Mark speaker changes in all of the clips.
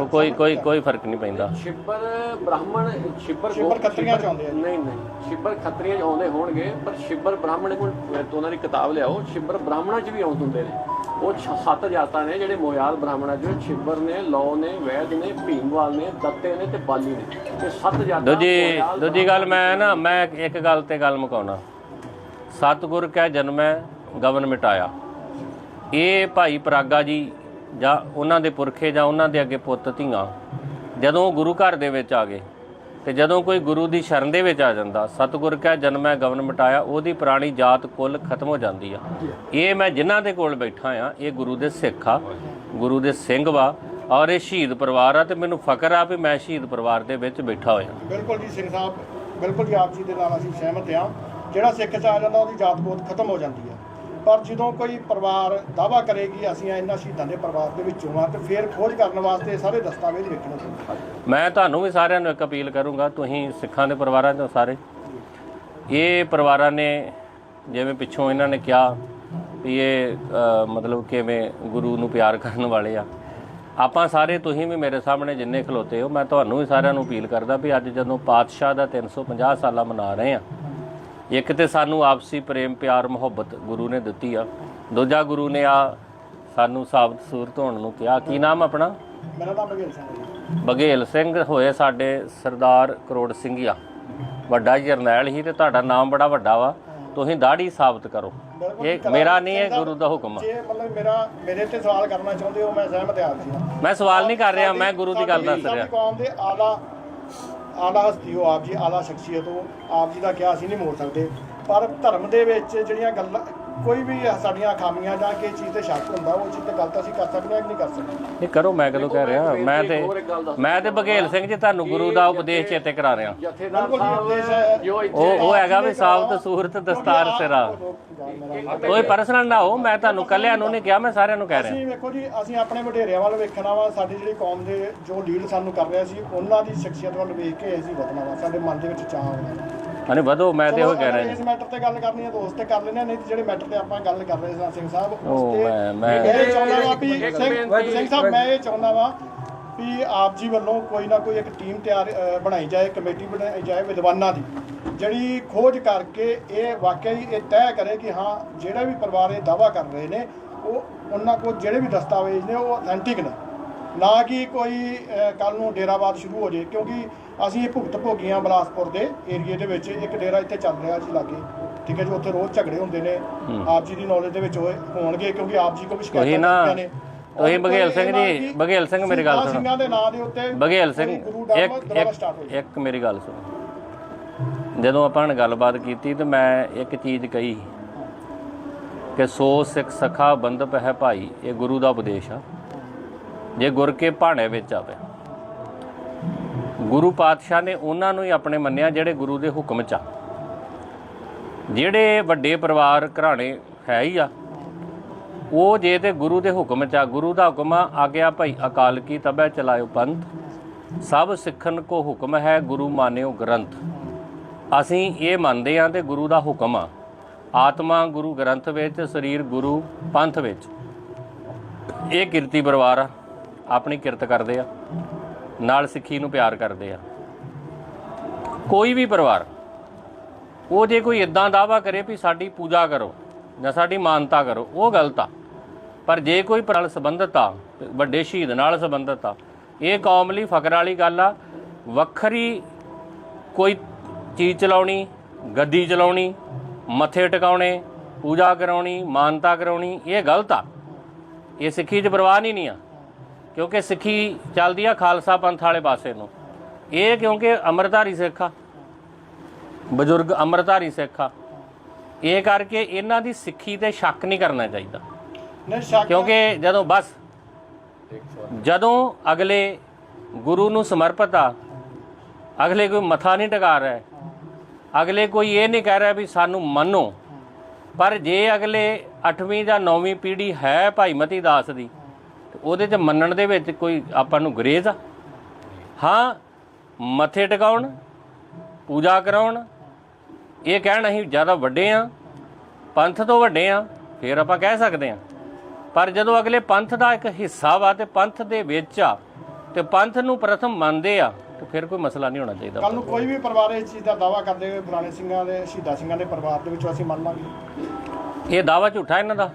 Speaker 1: ਉਹ ਕੋਈ ਕੋਈ ਕੋਈ ਫ਼ਰਕ ਨਹੀਂ ਪੈਂਦਾ।
Speaker 2: ਛਿੱਬਰ ਬ੍ਰਾਹਮਣ ਛਿੱਬਰ
Speaker 3: ਛਿੱਬਰ ਖੱਤਰੀਆਂ ਚ ਆਉਂਦੇ ਆ।
Speaker 2: ਨਹੀਂ ਨਹੀਂ ਛਿੱਬਰ ਖੱਤਰੀਆਂ ਚ ਆਉਂਦੇ ਹੋਣਗੇ ਪਰ ਛਿੱਬਰ ਬ੍ਰਾਹਮਣ ਕੋਲ ਤੋਂ ਉਹਨਾਂ ਦੀ ਕਿਤਾਬ ਲਿਆਓ ਛਿੱਬਰ ਬ੍ਰਾਹਮਣਾਂ ਚ ਵੀ ਆਉਂਦੇ ਹੁੰਦੇ ਨੇ। ਉਹ ਸੱਤ ਜਾਤਾਂ ਨੇ ਜਿਹੜੇ ਮੋਇਆਲ ਬ੍ਰਾਹਮਣਾਂ ਚ ਛਿੱਬਰ ਨੇ ਲੌ ਨੇ ਵੈਦ ਨੇ ਭੀਮਵਾਲ ਨੇ ਦੱਤੇ ਨੇ ਤੇ ਬਾਲੀ ਨੇ। ਇਹ ਸੱਤ ਜਾਤਾਂ
Speaker 1: ਦੂਜੀ ਦੂਜੀ ਗੱਲ ਮੈਂ ਨਾ। ਮੈਂ ਇੱਕ ਗੱਲ ਤੇ ਗੱਲ ਮੁਕਾਉਣਾ। ਸਤਿਗੁਰ ਕੈ ਜਨਮੈ ਗਵਨ ਮਿਟਾਇਆ। ਇਹ ਭਾਈ ਪਰਾਗਾ ਜੀ ਜਾਂ ਉਹਨਾਂ ਦੇ ਪੁਰਖੇ ਜਾਂ ਉਹਨਾਂ ਦੇ ਅੱਗੇ ਪੁੱਤ ਧੀਆਂ, ਜਦੋਂ ਗੁਰੂ ਘਰ ਦੇ ਵਿੱਚ ਆ ਗਏ ਤੇ ਜਦੋਂ ਕੋਈ ਗੁਰੂ ਦੀ ਸ਼ਰਨ ਦੇ ਵਿੱਚ ਆ ਜਾਂਦਾ, ਸਤਿਗੁਰ ਕੈ ਜਨਮੈ ਗਵਨ ਮਿਟਾਇਆ ਉਹਦੀ ਪੁਰਾਣੀ ਜਾਤ ਕੁੱਲ ਖਤਮ ਹੋ ਜਾਂਦੀ ਆ। ਇਹ ਮੈਂ ਜਿਨ੍ਹਾਂ ਦੇ ਕੋਲ ਬੈਠਾ ਆ, ਇਹ ਗੁਰੂ ਦੇ ਸਿੱਖ ਆ, ਗੁਰੂ ਦੇ ਸਿੰਘ ਵਾ, ਔਰ ਇਹ ਸ਼ਹੀਦ ਪਰਿਵਾਰ ਆ ਤੇ ਮੈਨੂੰ ਫਕਰ ਆ ਵੀ ਮੈਂ ਸ਼ਹੀਦ ਪਰਿਵਾਰ ਦੇ ਵਿੱਚ ਬੈਠਾ ਹੋਇਆ।
Speaker 3: ਬਿਲਕੁਲ ਜੀ, ਸਿੰਘ ਸਾਹਿਬ, ਬਿਲਕੁਲ ਜੀ, ਆਪ ਜੀ ਦੇ ਨਾਲ ਅਸੀਂ ਸਹਿਮਤ ਹਾਂ ਜਿਹੜਾ ਸਿੱਖ ਚ ਆ ਜਾਂਦਾ, ਉਹਦੀ ਜਾਤ ਬਹੁਤ ਖਤਮ ਹੋ ਜਾਂਦੀ ਹੈ ਪਰ ਜਦੋਂ ਕੋਈ ਪਰਿਵਾਰ ਦਾਵਾ ਕਰੇਗੀ, ਅਸੀਂ ਇਹਨਾਂ ਸ਼ਹੀਦਾਂ ਦੇ ਪਰਿਵਾਰ ਦੇ ਵਿੱਚੋਂ ਆ ਤੇ ਫਿਰ ਖੋਜ ਕਰਨ ਵਾਸਤੇ ਸਾਰੇ ਦਸਤਾਵੇਜ਼ ਵੇਖਣੇ ਚਾਹੀਦੇ
Speaker 1: ਮੈਂ ਤੁਹਾਨੂੰ ਵੀ ਸਾਰਿਆਂ ਨੂੰ ਇੱਕ ਅਪੀਲ ਕਰੂੰਗਾ, ਤੁਸੀਂ ਸਿੱਖਾਂ ਦੇ ਪਰਿਵਾਰਾਂ ਤੋਂ ਸਾਰੇ। ਇਹ ਪਰਿਵਾਰਾਂ ਨੇ ਜਿਵੇਂ ਪਿੱਛੋਂ ਇਹਨਾਂ ਨੇ ਕਿਹਾ ਵੀ ਇਹ ਮਤਲਬ ਕਿਵੇਂ ਗੁਰੂ ਨੂੰ ਪਿਆਰ ਕਰਨ ਵਾਲੇ ਆ। ਆਪਾਂ ਸਾਰੇ ਤੁਸੀਂ ਵੀ ਮੇਰੇ ਸਾਹਮਣੇ ਜਿੰਨੇ ਖਲੋਤੇ ਹੋ, ਮੈਂ ਤੁਹਾਨੂੰ ਵੀ ਸਾਰਿਆਂ ਨੂੰ ਅਪੀਲ ਕਰਦਾ ਵੀ ਅੱਜ ਜਦੋਂ ਪਾਤਸ਼ਾਹ ਦਾ 350 ਸਾਲਾ ਮਨਾ ਰਹੇ ਆ ਇੱਕ ਤੇ ਸਾਨੂੰ ਆਪਸੀ ਪ੍ਰੇਮ ਪਿਆਰ ਮੁਹੱਬਤ ਗੁਰੂ ਨੇ ਦਿੱਤੀ ਆ। ਦੂਜਾ ਗੁਰੂ ਨੇ ਆ ਸਾਨੂੰ ਸਾਬਤ ਸੂਰਤ ਹੋਣ ਨੂੰ ਕਿਹਾ। ਕੀ ਨਾਮ ਆਪਣਾ?
Speaker 3: ਮੇਰਾ ਨਾਮ ਬਗੇਲ ਸਿੰਘ ਹੈ
Speaker 1: ਬਘੇਲ ਸਿੰਘ ਹੋਏ ਸਾਡੇ ਸਰਦਾਰ ਕਰੋੜ ਸਿੰਘੀਆ। ਵੱਡਾ ਜਰਨੈਲ ਹੀ ਤੇ ਤੁਹਾਡਾ ਨਾਮ ਬੜਾ ਵੱਡਾ ਵਾ। ਤੁਸੀਂ ਦਾੜੀ ਸਾਬਤ ਕਰੋ। ਇਹ ਮੇਰਾ ਨਹੀਂ ਹੈ ਗੁਰੂ ਦਾ ਹੁਕਮ ਆ।
Speaker 3: ਜੇ ਮਤਲਬ ਮੇਰਾ ਮੇਰੇ ਤੇ ਸਵਾਲ ਕਰਨਾ ਚਾਹੁੰਦੇ ਹੋ ਮੈਂ ਸਹਿਮਤ ਹਾਂ ਜੀ। ਨਾਲ
Speaker 1: ਮੈਂ ਸਵਾਲ ਨਹੀਂ ਕਰ ਰਿਹਾ ਮੈਂ ਗੁਰੂ ਦੀ ਗੱਲ ਦੱਸ ਰਿਹਾ।
Speaker 3: ਕੌਮ ਦੇ ਆਲਾ ਆਲਾ ਹਸਤੀ ਹੋ ਆਪ ਜੀ, ਆਲਾ ਸ਼ਖਸੀਅਤ ਹੋ ਆਪ ਜੀ ਦਾ ਕਿਹਾ ਅਸੀਂ ਨਹੀਂ ਮੋੜ ਸਕਦੇ। ਪਰ ਧਰਮ ਦੇ ਵਿੱਚ ਜਿਹੜੀਆਂ ਗੱਲਾਂ ਕੋਈ ਵੀ ਸਾਡੀਆਂ ਖਾਮੀਆਂ ਜਾਂ ਕਿਸੇ ਚੀਜ਼ ਤੇ ਸ਼ੱਕ ਹੁੰਦਾ ਉਹ ਚੀਜ਼ ਤੇ ਗਲਤ ਅਸੀਂ ਕਰ ਸਕਦੇ ਹਾਂ ਕਿ ਨਹੀਂ ਕਰ ਸਕਦੇ।
Speaker 1: ਇਹ ਕਰੋ ਮੈਂ ਕਦੋਂ ਕਹਿ ਰਿਹਾ। ਮੈਂ ਤੇ ਮੈਂ ਤੇ ਬਘੇਲ ਸਿੰਘ ਜੀ ਤੁਹਾਨੂੰ ਗੁਰੂ ਦਾ ਉਪਦੇਸ਼ ਚੇਤੇ ਕਰਾ ਰਿਹਾ।
Speaker 2: ਜਥੇਦਾਰ। ਸਾਹਿਬ ਜੋ
Speaker 1: ਉਹ ਉਹ ਹੈਗਾ ਵੀ ਸਾਬਤ ਸੂਰਤ ਦਸਤਾਰ ਸਿਰਾ। ਕੋਈ ਪਰਸਨਲ ਨਾ ਹੋ ਮੈਂ ਤੁਹਾਨੂੰ ਕੱਲਿਆਂ ਨੂੰ ਨਹੀਂ ਕਿਹਾ ਮੈਂ ਸਾਰਿਆਂ ਨੂੰ ਕਹਿ ਰਿਹਾ।
Speaker 3: ਅਸੀਂ ਵੇਖੋ ਜੀ ਅਸੀਂ ਆਪਣੇ ਵਡੇਰਿਆਂ ਵੱਲ ਵੇਖਣਾ ਵਾ ਸਾਡੀ ਜਿਹੜੀ ਕੌਮ ਦੇ ਜੋ ਲੀਡ ਸਾਨੂੰ ਕਰ ਰਿਹਾ ਸੀ ਉਹਨਾਂ ਦੀ ਸ਼ਖਸੀਅਤ ਵੱਲ ਵੇਖ ਕੇ ਅਸੀਂ ਵਧਣਾ ਵਾ ਸਾਡੇ ਮਨ ਦੇ ਵਿੱਚ ਚਾਹ ਆਉਣਾ
Speaker 1: ਹਾਂਜੀ ਵਧੋ ਮੈਂ ਤੇ ਉਹ ਕਹਿ ਰਿਹਾ
Speaker 3: ਇਸ ਮੈਟਰ ਤੇ ਗੱਲ ਕਰਨੀ ਹੈ ਤਾਂ ਉਸ ਤੇ ਕਰ ਲੈਣੇ ਨਹੀਂ ਤੇ ਜਿਹੜੇ ਮੈਟਰ ਤੇ ਆਪਾਂ ਗੱਲ ਕਰ ਰਹੇ ਸਾਂ ਸਿੰਘ ਸਾਹਿਬ ਉਸ ਤੇ
Speaker 1: ਮੈਂ ਮੈਂ
Speaker 3: ਇਹ ਚਾਹੁੰਦਾ ਵਾਂ ਵੀ ਸਿੰਘ ਸਿੰਘ ਸਾਹਿਬ ਮੈਂ ਇਹ ਚਾਹੁੰਦਾ ਵਾਂ ਵੀ ਆਪ ਜੀ ਵੱਲੋਂ ਕੋਈ ਨਾ ਕੋਈ ਇੱਕ ਟੀਮ ਤਿਆਰ ਅ, ਬਣਾਈ ਜਾਏ ਕਮੇਟੀ ਬਣਾਈ ਜਾਏ ਵਿਦਵਾਨਾਂ ਦੀ ਜਿਹੜੀ ਖੋਜ ਕਰਕੇ ਇਹ ਵਾਕਈ ਇਹ ਤੈਅ ਕਰੇ ਕਿ ਹਾਂ ਜਿਹੜਾ ਵੀ ਪਰਿਵਾਰ ਇਹ ਦਾਵਾ ਕਰ ਰਹੇ ਨੇ ਉਹ ਉਹਨਾਂ ਕੋਲ ਜਿਹੜੇ ਵੀ ਦਸਤਾਵੇਜ਼ ਨੇ ਉਹ ਅਥੈਂਟਿਕ ਨੇ। ਨਾ ਕਿ ਕੋਈ ਕੱਲ ਨੂੰ ਡੇਰਾਵਾਦ ਸ਼ੁਰੂ ਹੋ ਜੇ ਕਿਉਂਕਿ ਅਸੀਂ ਇਹ ਭੁਗਤ ਭੋਗੀਆਂ ਬਲਾਸਪੁਰ ਦੇ ਏਰੀਏ ਦੇ ਵਿੱਚ। ਇੱਕ ਡੇਰਾ ਇੱਥੇ ਚੱਲ ਰਿਹਾ ਸੀ ਲਾਗੇ। ਠੀਕ ਹੈ ਜੀ ਉੱਥੇ ਰੋਜ਼ ਝਗੜੇ ਹੁੰਦੇ ਨੇ। ਆਪ ਜੀ ਦੀ ਨੌਲੇਜ ਦੇ ਵਿੱਚ ਹੋਏ ਹੋਣਗੇ ਕਿਉਂਕਿ ਆਪ ਜੀ ਕੋਲ ਵੀ ਸ਼ਿਕਾਇਤਾਂ
Speaker 1: ਨਾ
Speaker 3: ਹੁੰਦੀਆਂ ਨੇ।
Speaker 1: ਤੁਸੀਂ ਬਘੇਲ
Speaker 3: ਔਰ
Speaker 1: ਸਿੰਘ ਜੀ ਬਘੇਲ ਸਿੰਘ ਮੇਰੀ ਗੱਲ ਸੁਣੋ।
Speaker 3: ਸਿੰਘਾਂ ਦੇ ਨਾਂ ਦੇ ਉੱਤੇ
Speaker 1: ਬਘੇਲ ਸਿੰਘ ਇੱਕ। ਇੱਕ ਮੇਰੀ ਗੱਲ ਸੁਣੋ। ਜਦੋਂ ਆਪਾਂ ਨੇ ਗੱਲਬਾਤ ਕੀਤੀ ਤੇ ਮੈਂ ਇੱਕ ਚੀਜ਼ ਕਹੀ ਕਿ ਸੋ ਸਿੱਖ ਸਖਾ ਬੰਦਪ ਹੈ ਭਾਈ ਇਹ ਗੁਰੂ ਦਾ ਉਪਦੇਸ਼ ਆ। ਜੇ ਗੁਰ ਕੇ ਭਾਣੇ ਵਿੱਚ ਆਵੇ ਗੁਰੂ ਪਾਤਸ਼ਾਹ ਨੇ ਉਹਨਾਂ ਨੂੰ ਹੀ ਆਪਣੇ ਮੰਨਿਆ ਜਿਹੜੇ ਗੁਰੂ ਦੇ ਹੁਕਮ ਚ ਆ। ਜਿਹੜੇ ਵੱਡੇ ਪਰਿਵਾਰ ਘਰਾਣੇ ਹੈ ਹੀ ਆ, ਉਹ ਜੇ ਤੇ ਗੁਰੂ ਦੇ ਹੁਕਮ ਚ ਆ, ਗੁਰੂ ਦਾ ਹੁਕਮ ਆ ਆਗਿਆ ਭਾਈ ਅਕਾਲ ਕੀ ਤਬੈ ਚਲਾਇਓ ਪੰਥ, ਸਭ ਸਿੱਖਣ ਕੋ ਹੁਕਮ ਹੈ ਗੁਰੂ ਮਾਨਿਓ ਗ੍ਰੰਥ। ਅਸੀਂ ਇਹ ਮੰਨਦੇ ਹਾਂ ਤੇ ਗੁਰੂ ਦਾ ਹੁਕਮ ਆ। ਆਤਮਾ ਗੁਰੂ ਗ੍ਰੰਥ ਵਿੱਚ, ਸਰੀਰ ਗੁਰੂ ਪੰਥ ਵਿੱਚ। ਇਹ ਕਿਰਤੀ ਪਰਿਵਾਰ ਆ, ਆਪਣੀ ਕਿਰਤ ਕਰਦੇ ਆ। ਨਾਲ ਸਿੱਖੀ ਨੂੰ ਪਿਆਰ ਕਰਦੇ ਆ। ਕੋਈ ਵੀ ਪਰਿਵਾਰ, ਉਹ ਜੇ ਕੋਈ ਇਦਾਂ ਦਾਵਾ ਕਰੇ ਵੀ ਸਾਡੀ ਪੂਜਾ ਕਰੋ ਜਾਂ ਸਾਡੀ ਮਾਨਤਾ ਕਰੋ, ਉਹ ਗਲਤ ਆ। ਪਰ ਜੇ ਕੋਈ ਨਾਲ ਸੰਬੰਧਤ ਆ, ਵੱਡੇ ਸ਼ਹੀਦ ਨਾਲ ਸੰਬੰਧਤ ਆ, ਇਹ ਕੌਮ ਲਈ ਫਖਰ ਵਾਲੀ ਗੱਲ ਆ। ਵੱਖਰੀ ਕੋਈ ਚੀਜ਼ ਚਲਾਉਣੀ, ਗੱਦੀ ਚਲਾਉਣੀ, ਮੱਥੇ ਟਿਕਾਉਣੇ, ਪੂਜਾ ਕਰਾਉਣੀ, ਮਾਨਤਾ ਕਰਾਉਣੀ, ਇਹ ਗਲਤ ਆ। ਇਹ ਸਿੱਖੀ 'ਚ ਪ੍ਰਵਾਹ ਨਹੀਂ ਨਹੀਂ ਆ। ਕਿਉਂਕਿ ਸਿੱਖੀ ਚੱਲਦੀ ਆ ਖਾਲਸਾ ਪੰਥ ਵਾਲੇ ਪਾਸੇ ਨੂੰ। ਇਹ ਕਿਉਂਕਿ ਅੰਮ੍ਰਿਤਧਾਰੀ ਸਿੱਖ ਆ। ਬਜ਼ੁਰਗ ਅੰਮ੍ਰਿਤਧਾਰੀ ਸਿੱਖ ਆ। ਇਹ ਕਰਕੇ ਇਹਨਾਂ ਦੀ ਸਿੱਖੀ ਤੇ ਸ਼ੱਕ ਨਹੀਂ ਕਰਨਾ ਚਾਹੀਦਾ।
Speaker 3: ਨਹੀਂ ਸ਼ੱਕ
Speaker 1: ਕਿਉਂਕਿ ਜਦੋਂ ਬਸ ਜਦੋਂ ਅਗਲੇ ਗੁਰੂ ਨੂੰ ਸਮਰਪਿਤ ਆ ਅਗਲੇ ਕੋਈ ਮੱਥਾ ਨਹੀਂ ਟਿਕਾ ਰਿਹਾ ਅਗਲੇ ਕੋਈ ਇਹ ਨਹੀਂ ਕਹਿ ਰਿਹਾ ਵੀ ਸਾਨੂੰ ਮੰਨੋ। ਪਰ ਜੇ ਅਗਲੇ 8ਵੀਂ ਜਾਂ 9ਵੀਂ ਪੀੜ੍ਹੀ ਹੈ ਭਾਈ ਮਤੀ ਦਾਸ ਦੀ ਉਹਦੇ 'ਚ ਮੰਨਣ ਦੇ ਵਿੱਚ ਕੋਈ ਆਪਾਂ ਨੂੰ ਗਰੇਜ਼ ਆ? ਹਾਂ ਮੱਥੇ ਟਿਕਾਉਣ ਪੂਜਾ ਕਰਾਉਣ ਇਹ ਕਹਿਣ ਅਸੀਂ ਜ਼ਿਆਦਾ ਵੱਡੇ ਆ ਪੰਥ ਤੋਂ ਵੱਡੇ ਆ ਫਿਰ ਆਪਾਂ ਕਹਿ ਸਕਦੇ ਆ। ਪਰ ਜਦੋਂ ਅਗਲੇ ਪੰਥ ਦਾ ਇੱਕ ਹਿੱਸਾ ਵਾ ਤੇ ਪੰਥ ਦੇ ਵਿੱਚ ਆ ਤੇ ਪੰਥ ਨੂੰ ਪ੍ਰਥਮ ਮੰਨਦੇ ਆ ਤੇ ਫਿਰ ਕੋਈ ਮਸਲਾ ਨਹੀਂ ਹੋਣਾ ਚਾਹੀਦਾ।
Speaker 3: ਕੱਲ ਨੂੰ ਕੋਈ ਵੀ ਪਰਿਵਾਰ ਇਸ ਚੀਜ਼ ਦਾ ਦਾਵਾ ਕਰਦੇ ਹੋਏ ਪੁਰਾਣੇ ਸਿੰਘਾਂ ਦੇ ਸ਼ਹੀਦਾਂ ਸਿੰਘਾਂ ਦੇ ਪਰਿਵਾਰ ਦੇ ਵਿੱਚੋਂ ਅਸੀਂ ਮੰਨ ਲਾਂਗੇ।
Speaker 1: ਇਹ ਦਾਵਾ ਝੂਠਾ ਇਹਨਾਂ ਦਾ।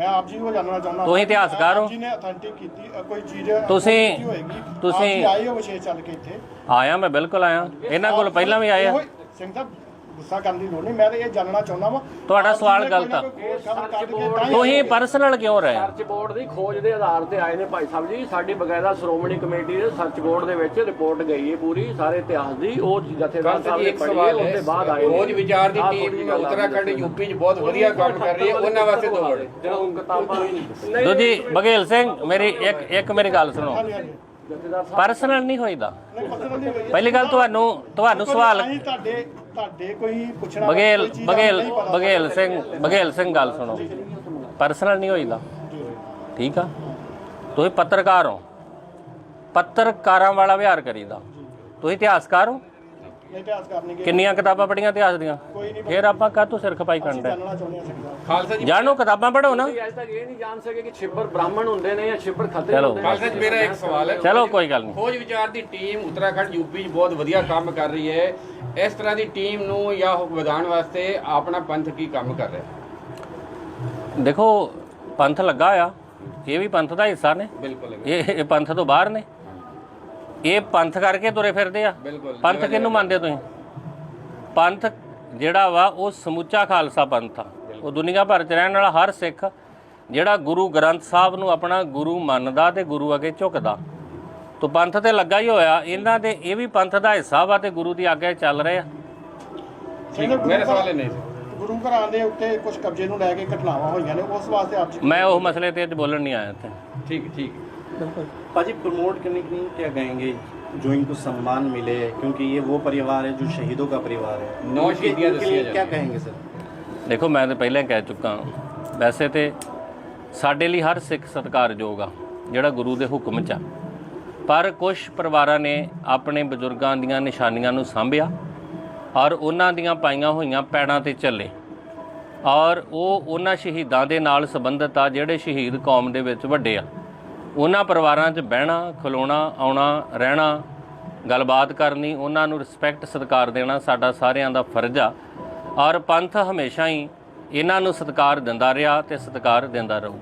Speaker 3: ਮੈਂ ਆਪ ਜੀ ਨੂੰ ਜਾਣਨਾ ਚਾਹੁੰਦਾ
Speaker 1: ਤੁਸੀਂ ਇਤਿਹਾਸਕਾਰ ਹੋ?
Speaker 3: ਆਪ ਜੀ ਨੇ ਅਥੈਂਟਿਕ ਕੀਤੀ ਅ, ਕੋਈ ਚੀਜ਼
Speaker 1: ਤੁਸੀਂ-
Speaker 3: ਹੋਏਗੀ।
Speaker 1: ਤੁਸੀਂ-
Speaker 3: ਜੀ ਆਏ ਹੋ ਵਿਸ਼ੇਸ਼ ਚੱਲ ਕੇ ਇੱਥੇ।
Speaker 1: ਆਇਆ ਮੈਂ ਬਿਲਕੁਲ ਆਇਆ। ਇਹਨਾਂ ਕੋਲ ਪਹਿਲਾਂ ਵੀ ਆਏ ਆ
Speaker 3: ਇਹੋ ਹੀ- ਸਿੰਘ ਸਾਹਿਬ ਗੁੱਸਾ ਕਰਨ ਦੀ ਲੋੜ ਨਹੀਂ ਮੈਂ ਤਾਂ ਇਹ ਜਾਣਨਾ ਚਾਹੁੰਦਾ ਵਾਂ
Speaker 1: ਤੁਹਾਡਾ ਸਵਾਲ ਗਲਤ ਆ। ਤੁਸੀਂ ਪਰਸਨਲ ਕਿਉਂ ਰਹੇ
Speaker 2: ਸਰਚ ਬੋਰਡ ਦੀ ਖੋਜ ਦੇ ਆਧਾਰ ਤੇ ਆਏ ਨੇ ਭਾਈ ਸਾਹਿਬ ਜੀ ਸਾਡੀ ਬਕਾਇਦਾ ਸ਼੍ਰੋਮਣੀ ਕਮੇਟੀ ਦੇ ਸਰਚ ਬੋਰਡ ਦੇ ਵਿੱਚ ਰਿਪੋਰਟ ਗਈ ਹੈ ਪੂਰੀ ਸਾਰੇ ਇਤਿਹਾਸ ਦੀ ਉਹ ਜਥੇਦਾਰ ਸਾਹਿਬ ਨੇ
Speaker 4: ਇੱਕ
Speaker 2: ਪੜ੍ਹੀ ਹੈ
Speaker 4: ਸਵਾਲ
Speaker 2: ਉਹਦੇ ਬਾਅਦ ਆਏ ਨੇ
Speaker 4: ਖੋਜ ਵਿਚਾਰ ਦੀ
Speaker 2: ਆਹ
Speaker 4: ਟੀਮ
Speaker 2: ਥੋੜ੍ਹੀ ਗੱਲ ਆ
Speaker 4: ਉੱਤਰਾਖੰਡ। ਯੂਪੀ 'ਚ ਬਹੁਤ ਵਧੀਆ ਕੰਮ ਕਰ ਰਹੀ ਹੈ ਉਹਨਾਂ ਵਾਸਤੇ ਦੋ ਵਰਡ
Speaker 2: ਜਿਹੜਾ ਉਹ ਕਿਤਾਬਾਂ ਨਹੀਂ
Speaker 1: ਦੂਜੀ ਬਘੇਲ ਸਿੰਘ ਮੇਰੀ ਇੱਕ ਇੱਕ ਮੇਰੀ ਗੱਲ ਸੁਣੋ ਪਰਸਨਲ ਨਹੀਂ ਹੋਈਦਾ
Speaker 3: ਨਹੀਂ ਪਸੰਦ ਨਹੀਂ ਹੋਈ
Speaker 1: ਪਹਿਲੀ ਗੱਲ ਤੁਹਾਨੂੰ ਤੁਹਾਨੂੰ ਸਵਾਲ
Speaker 3: ਤੁਹਾਡੇ ਤੁਹਾਡੇ ਕੋਈ ਪੁੱਛਣਾ ਦਾ ਨਹੀਂ ਪਤਾ।
Speaker 1: ਬਘੇਲ ਸਿੰਘ ਬਘੇਲ ਸਿੰਘ ਗੱਲ ਸੁਣੋ। ਪਰਸਨਲ ਨਹੀਂ ਹੋਈਦਾ। ਠੀਕ ਆ? ਤੁਸੀਂ ਪੱਤਰਕਾਰ ਹੋ। ਪੱਤਰਕਾਰਾਂ ਵਾਲਾ ਵਿਹਾਰ ਕਰੀਦਾ। ਤੁਸੀਂ ਇਤਿਹਾਸਕਾਰ ਹੋ।
Speaker 3: ਇਤਿਹਾਸ ਕਰਨਗੇ।
Speaker 1: ਕਿੰਨੀਆਂ ਕਿਤਾਬਾਂ ਪੜ੍ਹੀਆਂ ਇਤਿਹਾਸ ਦੀਆਂ? ਫਿਰ ਆਪਾਂ ਕਾਹਤੋਂ ਸਿਰ ਖਪਾਈ ਕਰਨ ਦੇ?
Speaker 3: ਜਾਣਨਾ ਚਾਹੁੰਦੇ ਹਾਂ ਸਿੰਘ ਸਾਹਿਬ
Speaker 4: ਖਾਲਸਾ ਜੀ।
Speaker 1: ਜਾਣੋ ਕਿਤਾਬਾਂ ਪੜ੍ਹੋ ਨਾ।
Speaker 2: ਅਸੀਂ ਅੱਜ ਤੱਕ ਇਹ ਨਹੀਂ ਜਾਣ ਸਕੇ ਕਿ ਛਿੱਬਰ ਬ੍ਰਾਹਮਣ ਹੁੰਦੇ ਨੇ ਜਾਂ ਛਿੱਬਰ ਖੱਤਰੀ
Speaker 1: ਚਲੋ।
Speaker 2: ਹੁੰਦੇ ਨੇ।
Speaker 4: ਖਾਲਸਾ ਜੀ ਮੇਰਾ ਇੱਕ ਸਵਾਲ ਹੈ।
Speaker 1: ਚਲੋ ਕੋਈ ਗੱਲ ਨਹੀਂ।
Speaker 4: ਖੋਜ ਵਿਚਾਰ ਦੀ ਟੀਮ ਉੱਤਰਾਖੰਡ ਯੂਪੀ 'ਚ ਬਹੁਤ ਵਧੀਆ ਕੰਮ ਕਰ ਰਹੀ ਹੈ। ਇਸ ਤਰ੍ਹਾਂ ਦੀ ਟੀਮ ਨੂੰ ਜਾਂ ਵਧਾਉਣ ਵਾਸਤੇ ਆਪਣਾ ਪੰਥ ਕੀ ਕੰਮ ਕਰ ਰਿਹਾ?
Speaker 1: ਦੇਖੋ ਪੰਥ ਲੱਗਾ ਆ। ਇਹ ਵੀ ਪੰਥ ਦਾ ਹਿੱਸਾ ਨੇ।
Speaker 4: ਬਿਲਕੁਲ
Speaker 1: ਇਹ ਇਹ ਪੰਥ ਤੋਂ ਬਾਹਰ ਨੇ। ਇਹ ਪੰਥ ਕਰਕੇ ਤੁਰੇ ਫਿਰਦੇ ਆ? ਪੰਥ ਕਿਹਨੂੰ ਮੰਨਦੇ ਤੁਸੀਂ? ਪੰਥ ਜਿਹੜਾ ਵਾ ਉਹ ਸਮੁੱਚਾ ਖਾਲਸਾ ਪੰਥ ਆ। ਉਹ ਦੁਨੀਆ ਭਰ ਚ ਰਹਿਣ ਵਾਲਾ ਹਰ ਸਿੱਖ ਜਿਹੜਾ ਗੁਰੂ ਗ੍ਰੰਥ ਸਾਹਿਬ ਨੂੰ ਆਪਣਾ ਗੁਰੂ ਮੰਨਦਾ ਤੇ ਗੁਰੂ ਅੱਗੇ ਝੁਕਦਾ। ਤੋ ਪੰਥ ਤੇ ਲੱਗਾ ਹੀ ਹੋਇਆ ਇਹਨਾਂ ਦੇ ਇਹ ਵੀ ਪੰਥ ਦਾ ਹਿੱਸਾ ਵਾ ਤੇ ਗੁਰੂ ਦੀ ਆਗਿਆ ਚੱਲ ਰਹੇ ਆ।
Speaker 3: ਸਿੰਘ ਗੁਰੂ
Speaker 4: ਮੇਰੇ ਸਵਾਲ
Speaker 3: ਘਰ-
Speaker 4: ਇਹ ਨਹੀਂ ਸੀ।
Speaker 3: ਗੁਰੂ ਘਰਾਂ ਦੇ ਉੱਤੇ ਕੁਝ ਕਬਜ਼ੇ ਨੂੰ ਲੈ ਕੇ ਘਟਨਾਵਾਂ ਹੋਈਆਂ ਨੇ ਉਸ ਵਾਸਤੇ ਆਪ ਜੀ
Speaker 1: ਮੈਂ ਉਹ ਮਸਲੇ ਤੇ ਅੱਜ ਬੋਲਣ ਨਹੀਂ ਆਇਆ ਇੱਥੇ।
Speaker 4: ਠੀਕ ਠੀਕ।
Speaker 5: पाजी प्रमोट करने के लिए क्या कहेंगे जो इनको सम्मान मिले क्योंकि ये वो परिवार है जो शहीदों का परिवार है
Speaker 4: नौ
Speaker 5: उनके-
Speaker 4: शहीदियां
Speaker 5: उनके
Speaker 4: दसिया
Speaker 5: लिए
Speaker 4: जाए।
Speaker 5: क्या कहेंगे सर
Speaker 1: ਦੇਖੋ ਮੈਂ ਤਾਂ ਪਹਿਲਾਂ ਹੀ ਕਹਿ ਚੁੱਕਾ ਵੈਸੇ ਤੇ ਸਾਡੇ ਲਈ ਹਰ ਸਿੱਖ ਸਤਿਕਾਰਯੋਗ ਆ ਜਿਹੜਾ ਗੁਰੂ ਦੇ ਹੁਕਮ 'ਚ ਆ ਪਰ ਕੁਝ ਪਰਿਵਾਰਾਂ ਨੇ ਆਪਣੇ ਬਜ਼ੁਰਗਾਂ ਦੀਆਂ ਨਿਸ਼ਾਨੀਆਂ ਨੂੰ ਸਾਂਭਿਆ ਔਰ ਉਹਨਾਂ ਦੀਆਂ ਪਾਈਆਂ ਹੋਈਆਂ ਪੈੜਾਂ ਤੇ ਚੱਲੇ ਔਰ ਉਹ ਉਹਨਾਂ ਸ਼ਹੀਦਾਂ ਦੇ ਨਾਲ ਸੰਬੰਧਿਤ ਆ ਜਿਹੜੇ ਸ਼ਹੀਦ ਕੌਮ ਦੇ ਵਿੱਚ ਵੱਡੇ ਆ ਉਹਨਾਂ ਪਰਿਵਾਰਾਂ 'ਚ ਬਹਿਣਾ, ਖਲੋਣਾ, ਆਉਣਾ, ਰਹਿਣਾ, ਗੱਲਬਾਤ ਕਰਨੀ, ਉਹਨਾਂ ਨੂੰ ਰਿਸਪੈਕਟ ਸਤਿਕਾਰ ਦੇਣਾ ਸਾਡਾ ਸਾਰਿਆਂ ਦਾ ਫਰਜ਼ ਆ। ਔਰ ਪੰਥ ਹਮੇਸ਼ਾ ਹੀ ਇਹਨਾਂ ਨੂੰ ਸਤਿਕਾਰ ਦਿੰਦਾ ਰਿਹਾ ਤੇ ਸਤਿਕਾਰ ਦਿੰਦਾ ਰਹੂ।